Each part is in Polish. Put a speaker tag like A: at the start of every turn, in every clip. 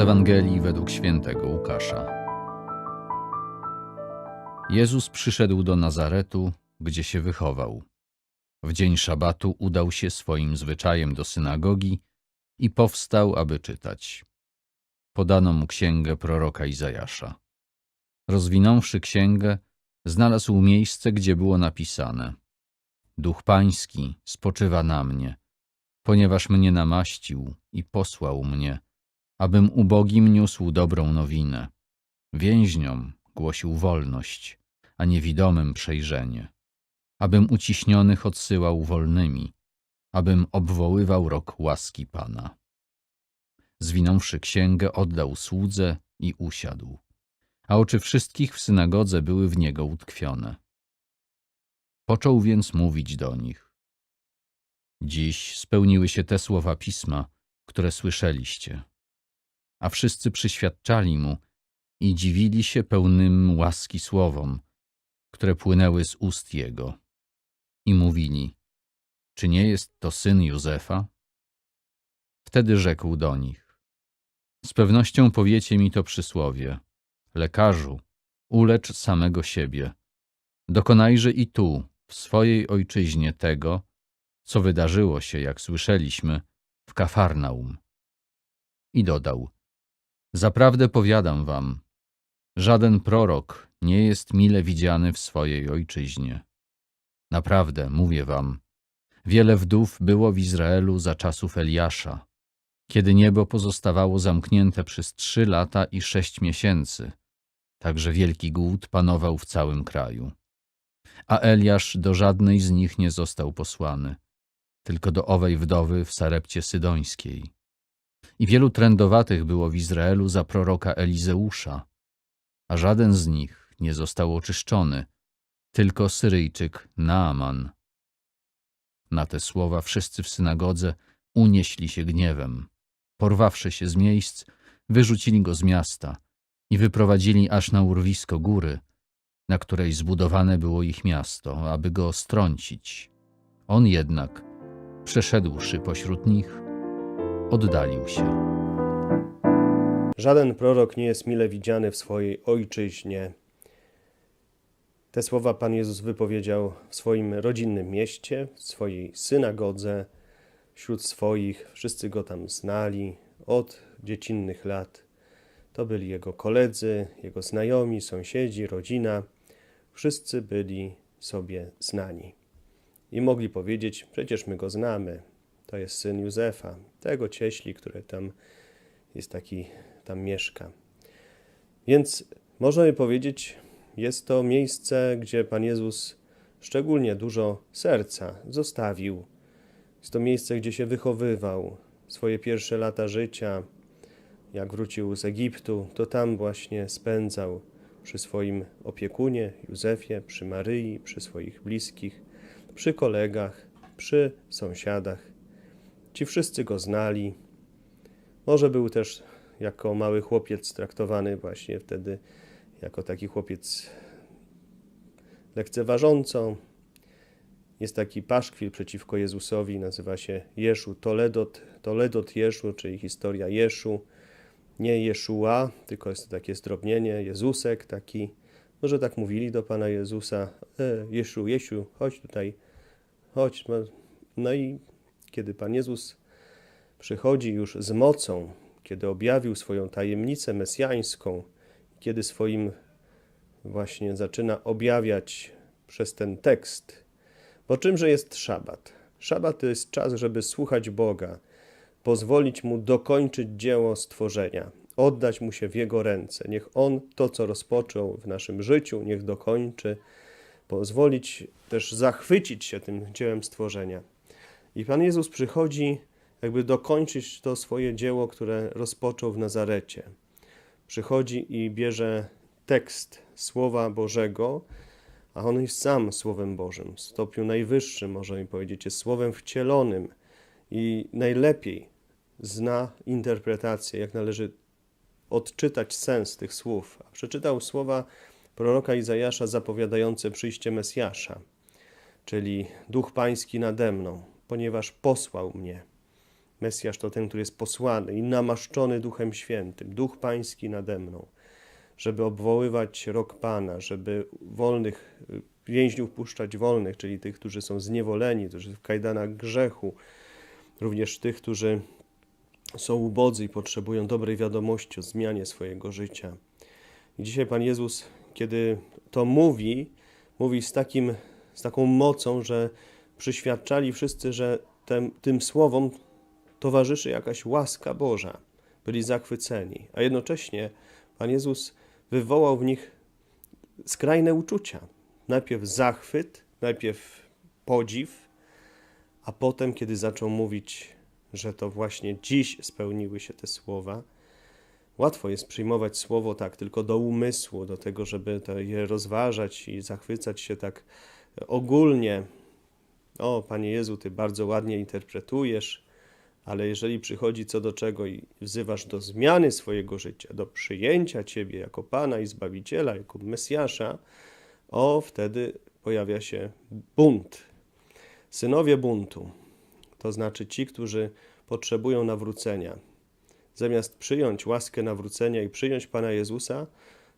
A: Ewangelii według świętego Łukasza. Jezus przyszedł do Nazaretu, gdzie się wychował. W dzień szabatu udał się swoim zwyczajem do synagogi i powstał, aby czytać. Podano mu księgę proroka Izajasza. Rozwinąwszy księgę, znalazł miejsce, gdzie było napisane: Duch Pański spoczywa na mnie, ponieważ mnie namaścił i posłał mnie, abym ubogim niósł dobrą nowinę. Więźniom głosił wolność, a niewidomym przejrzenie, abym uciśnionych odsyłał wolnymi, abym obwoływał rok łaski Pana. Zwinąwszy księgę, oddał słudze i usiadł, a oczy wszystkich w synagodze były w niego utkwione. Począł więc mówić do nich. Dziś spełniły się te słowa pisma, które słyszeliście. A wszyscy przyświadczali mu i dziwili się pełnym łaski słowom, które płynęły z ust jego. I mówili, czy nie jest to syn Józefa? Wtedy rzekł do nich, z pewnością powiecie mi to przysłowie, lekarzu, ulecz samego siebie. Dokonajże i tu, w swojej ojczyźnie tego, co wydarzyło się, jak słyszeliśmy, w Kafarnaum. I dodał, zaprawdę powiadam wam, żaden prorok nie jest mile widziany w swojej ojczyźnie. Naprawdę, mówię wam, wiele wdów było w Izraelu za czasów Eliasza, kiedy niebo pozostawało zamknięte przez trzy lata i sześć miesięcy, także wielki głód panował w całym kraju. A Eliasz do żadnej z nich nie został posłany, tylko do owej wdowy w Sarepcie Sydońskiej. I wielu trędowatych było w Izraelu za proroka Elizeusza, a żaden z nich nie został oczyszczony, tylko Syryjczyk Naaman. Na te słowa wszyscy w synagodze unieśli się gniewem. Porwawszy się z miejsc, wyrzucili go z miasta i wyprowadzili aż na urwisko góry, na której zbudowane było ich miasto, aby go strącić. On jednak, przeszedłszy pośród nich, oddalił się.
B: Żaden prorok nie jest mile widziany w swojej ojczyźnie. Te słowa Pan Jezus wypowiedział w swoim rodzinnym mieście, w swojej synagodze, wśród swoich. Wszyscy go tam znali od dziecinnych lat. To byli jego koledzy, jego znajomi, sąsiedzi, rodzina. Wszyscy byli sobie znani. I mogli powiedzieć: Przecież my go znamy. To jest syn Józefa, tego cieśli, który tam jest taki, tam mieszka. Więc można by powiedzieć, jest to miejsce, gdzie Pan Jezus szczególnie dużo serca zostawił. Jest to miejsce, gdzie się wychowywał swoje pierwsze lata życia. Jak wrócił z Egiptu, to tam właśnie spędzał przy swoim opiekunie Józefie, przy Maryi, przy swoich bliskich, przy kolegach, przy sąsiadach. Ci wszyscy go znali. Może był też jako mały chłopiec traktowany właśnie wtedy jako taki chłopiec lekceważąco. Jest taki paszkwil przeciwko Jezusowi, nazywa się Jeszu Toledot, Toledot Jeszu, czyli historia Jeszu. Nie Jeszua, tylko jest to takie zdrobnienie, Jezusek taki. Może tak mówili do Pana Jezusa, e, Jeszu, chodź tutaj, chodź. No i kiedy Pan Jezus przychodzi już z mocą, kiedy objawił swoją tajemnicę mesjańską, kiedy swoim właśnie zaczyna objawiać przez ten tekst. Bo czymże jest szabat? Szabat to jest czas, żeby słuchać Boga, pozwolić Mu dokończyć dzieło stworzenia, oddać Mu się w Jego ręce. Niech On to, co rozpoczął w naszym życiu, niech dokończy, pozwolić też zachwycić się tym dziełem stworzenia. I Pan Jezus przychodzi, jakby dokończyć to swoje dzieło, które rozpoczął w Nazarecie. Przychodzi i bierze tekst Słowa Bożego, a on jest sam Słowem Bożym, w stopniu najwyższym, możemy powiedzieć, jest Słowem wcielonym i najlepiej zna interpretację, jak należy odczytać sens tych słów. A przeczytał słowa proroka Izajasza zapowiadające przyjście Mesjasza, czyli Duch Pański nade mną, ponieważ posłał mnie. Mesjasz to ten, który jest posłany i namaszczony Duchem Świętym, Duch Pański nade mną, żeby obwoływać rok Pana, żeby wolnych y, więźniów puszczać wolnych, czyli tych, którzy są zniewoleni, którzy w kajdanach grzechu, również tych, którzy są ubodzy i potrzebują dobrej wiadomości o zmianie swojego życia. I dzisiaj Pan Jezus, kiedy to mówi, mówi z, takim, z taką mocą, że przyświadczali wszyscy, że tym słowom towarzyszy jakaś łaska Boża. Byli zachwyceni, a jednocześnie Pan Jezus wywołał w nich skrajne uczucia. Najpierw zachwyt, najpierw podziw, a potem, kiedy zaczął mówić, że to właśnie dziś spełniły się te słowa, łatwo jest przyjmować słowo tak tylko do umysłu, do tego, żeby je rozważać i zachwycać się tak ogólnie. O, Panie Jezu, Ty bardzo ładnie interpretujesz, ale jeżeli przychodzi co do czego i wzywasz do zmiany swojego życia, do przyjęcia Ciebie jako Pana i Zbawiciela, jako Mesjasza, o, wtedy pojawia się bunt. Synowie buntu, to znaczy ci, którzy potrzebują nawrócenia. Zamiast przyjąć łaskę nawrócenia i przyjąć Pana Jezusa,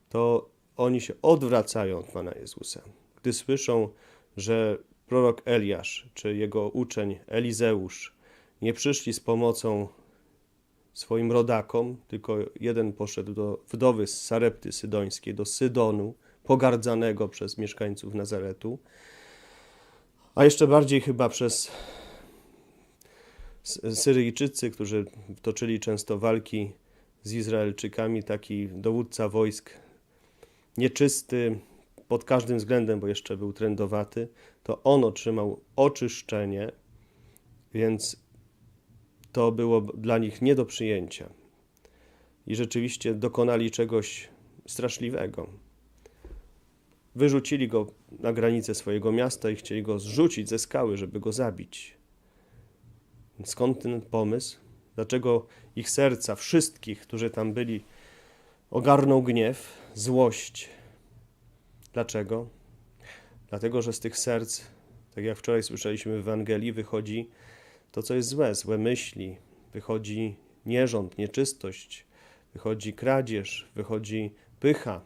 B: to oni się odwracają od Pana Jezusa. Gdy słyszą, że prorok Eliasz czy jego uczeń Elizeusz nie przyszli z pomocą swoim rodakom, tylko jeden poszedł do wdowy z Sarepty Sydońskiej, do Sydonu, pogardzanego przez mieszkańców Nazaretu, a jeszcze bardziej chyba przez Syryjczycy, którzy toczyli często walki z Izraelczykami, taki dowódca wojsk nieczysty pod każdym względem, bo jeszcze był trędowaty, to on otrzymał oczyszczenie, więc to było dla nich nie do przyjęcia. I rzeczywiście dokonali czegoś straszliwego. Wyrzucili go na granicę swojego miasta i chcieli go zrzucić ze skały, żeby go zabić. Skąd ten pomysł? Dlaczego ich serca, wszystkich, którzy tam byli, ogarnął gniew, złość? Dlaczego? Dlatego, że z tych serc, tak jak wczoraj słyszeliśmy w Ewangelii, wychodzi to, co jest złe, złe myśli, wychodzi nierząd, nieczystość, wychodzi kradzież, wychodzi pycha,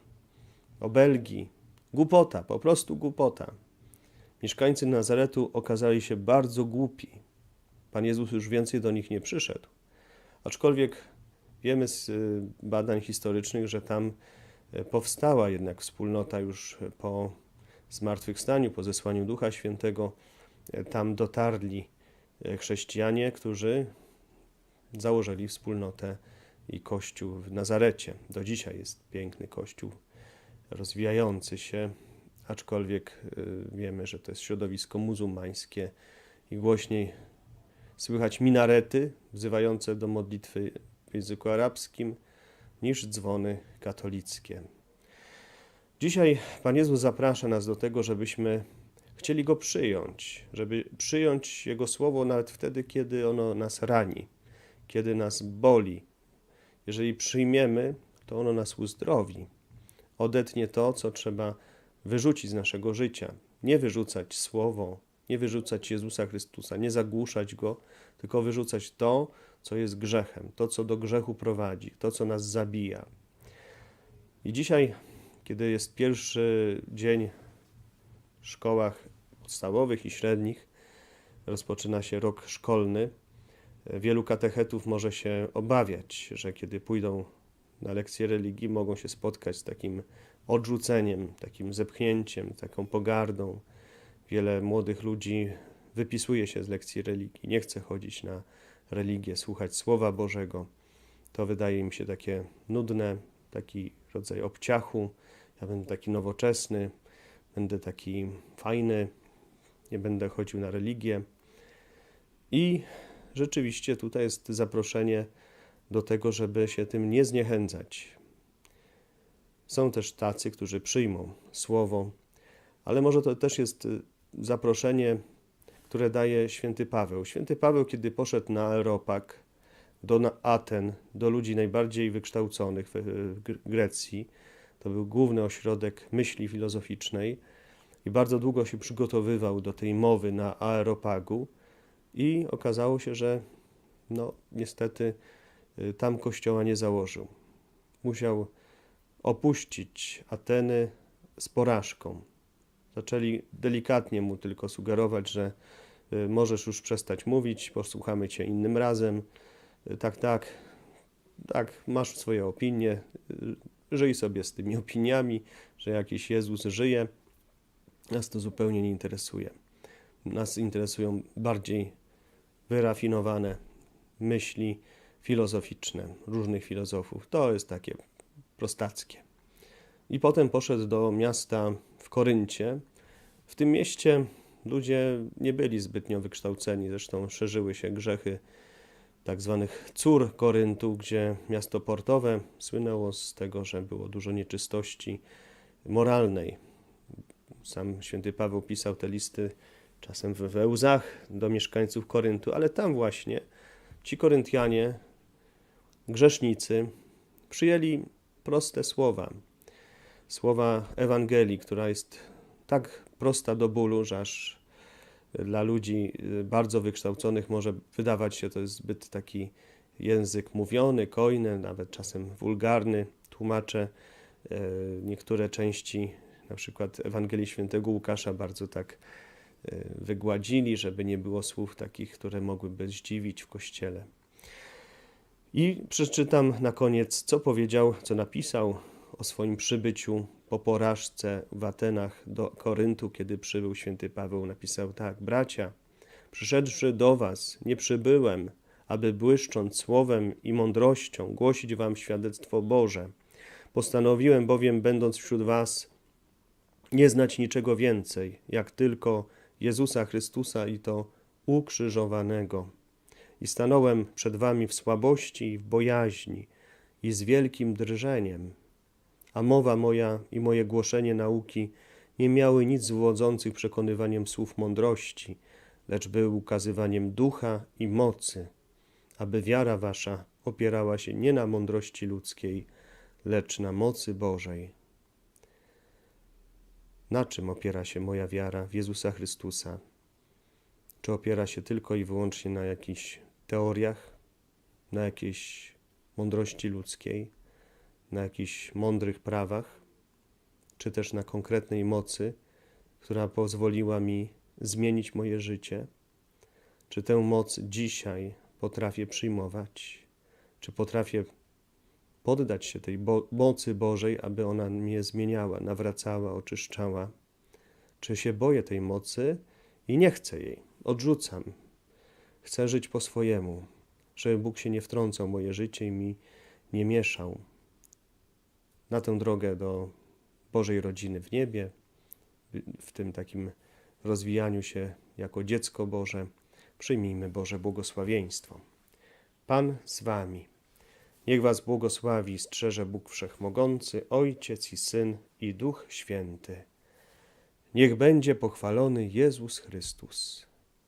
B: obelgi, głupota, po prostu głupota. Mieszkańcy Nazaretu okazali się bardzo głupi. Pan Jezus już więcej do nich nie przyszedł. Aczkolwiek wiemy z y, badań historycznych, że tam powstała jednak wspólnota już po zmartwychwstaniu, po zesłaniu Ducha Świętego. Y, tam dotarli chrześcijanie, którzy założyli wspólnotę i kościół w Nazarecie. Do dzisiaj jest piękny kościół rozwijający się, aczkolwiek wiemy, że to jest środowisko muzułmańskie i głośniej Słychać minarety wzywające do modlitwy w języku arabskim niż dzwony katolickie. Dzisiaj Pan Jezus zaprasza nas do tego, żebyśmy chcieli Go przyjąć, żeby przyjąć Jego słowo nawet wtedy, kiedy ono nas rani, kiedy nas boli. Jeżeli przyjmiemy, to ono nas uzdrowi, odetnie to, co trzeba wyrzucić z naszego życia. Nie wyrzucać słowo, nie wyrzucać Jezusa Chrystusa, nie zagłuszać Go, tylko wyrzucać to, co jest grzechem, to, co do grzechu prowadzi, to, co nas zabija. I dzisiaj, kiedy jest pierwszy dzień w szkołach podstawowych i średnich, rozpoczyna się rok szkolny, wielu katechetów może się obawiać, że kiedy pójdą na lekcje religii, mogą się spotkać z takim odrzuceniem, takim zepchnięciem, taką pogardą, Wiele młodych ludzi wypisuje się z lekcji religii, nie chce chodzić na religię, słuchać Słowa Bożego. To wydaje mi się takie nudne, taki rodzaj obciachu. Ja będę taki nowoczesny, będę taki fajny, nie będę chodził na religię. I rzeczywiście tutaj jest zaproszenie do tego, żeby się tym nie zniechęcać. Są też tacy, którzy przyjmą słowo, ale może to też jest zaproszenie, które daje święty Paweł. Święty Paweł, kiedy poszedł na Aeropag, do Aten, do ludzi najbardziej wykształconych w Grecji, to był główny ośrodek myśli filozoficznej i bardzo długo się przygotowywał do tej mowy na Aeropagu i okazało się, że no niestety y, tam kościoła nie założył. Musiał opuścić Ateny z porażką. Zaczęli delikatnie mu tylko sugerować, że y, możesz już przestać mówić, posłuchamy cię innym razem. Y, Tak, tak, tak, masz swoje opinie, y, żyj sobie z tymi opiniami, że jakiś Jezus żyje. Nas to zupełnie nie interesuje. Nas interesują bardziej wyrafinowane myśli filozoficzne różnych filozofów. To jest takie prostackie. I potem poszedł do miasta w Koryncie. W tym mieście ludzie nie byli zbytnio wykształceni, zresztą szerzyły się grzechy tak zwanych cór Koryntu, gdzie miasto portowe słynęło z tego, że było dużo nieczystości moralnej. Sam święty Paweł pisał te listy czasem we łzach do mieszkańców Koryntu, ale tam właśnie ci Koryntianie, grzesznicy, przyjęli proste słowa. Słowa Ewangelii, która jest tak prosta do bólu, że aż dla ludzi y, bardzo wykształconych może wydawać się to jest zbyt taki język mówiony, kojny, nawet czasem wulgarny. Tłumacze e, niektóre części, na przykład Ewangelii Świętego Łukasza, bardzo tak e, wygładzili, żeby nie było słów takich, które mogłyby zdziwić w kościele. I przeczytam na koniec, co powiedział, co napisał o swoim przybyciu po porażce w Atenach do Koryntu, kiedy przybył święty Paweł. Napisał tak: Bracia, przyszedłszy do was, nie przybyłem, aby błyszcząc słowem i mądrością głosić wam świadectwo Boże. Postanowiłem bowiem, będąc wśród was, nie znać niczego więcej, jak tylko Jezusa Chrystusa i to ukrzyżowanego. I stanąłem przed wami w słabości i w bojaźni i z wielkim drżeniem. A mowa moja i moje głoszenie nauki nie miały nic zwodzących przekonywaniem słów mądrości, lecz były ukazywaniem ducha i mocy, aby wiara wasza opierała się nie na mądrości ludzkiej, lecz na mocy Bożej. Na czym opiera się moja wiara w Jezusa Chrystusa? Czy opiera się tylko i wyłącznie na jakichś teoriach, na jakiejś mądrości ludzkiej, na jakichś mądrych prawach, czy też na konkretnej mocy, która pozwoliła mi zmienić moje życie? Czy tę moc dzisiaj potrafię przyjmować? Czy potrafię poddać się tej bo- mocy Bożej, aby ona mnie zmieniała, nawracała, oczyszczała? Czy się boję tej mocy i nie chcę jej? Odrzucam. Chcę żyć po swojemu, żeby Bóg się nie wtrącał w moje życie i mi nie mieszał. Na tę drogę do Bożej rodziny w niebie, w tym takim rozwijaniu się jako dziecko Boże, przyjmijmy Boże błogosławieństwo. Pan z Wami. Niech Was błogosławi i strzeże Bóg Wszechmogący, Ojciec i Syn i Duch Święty. Niech będzie pochwalony Jezus Chrystus.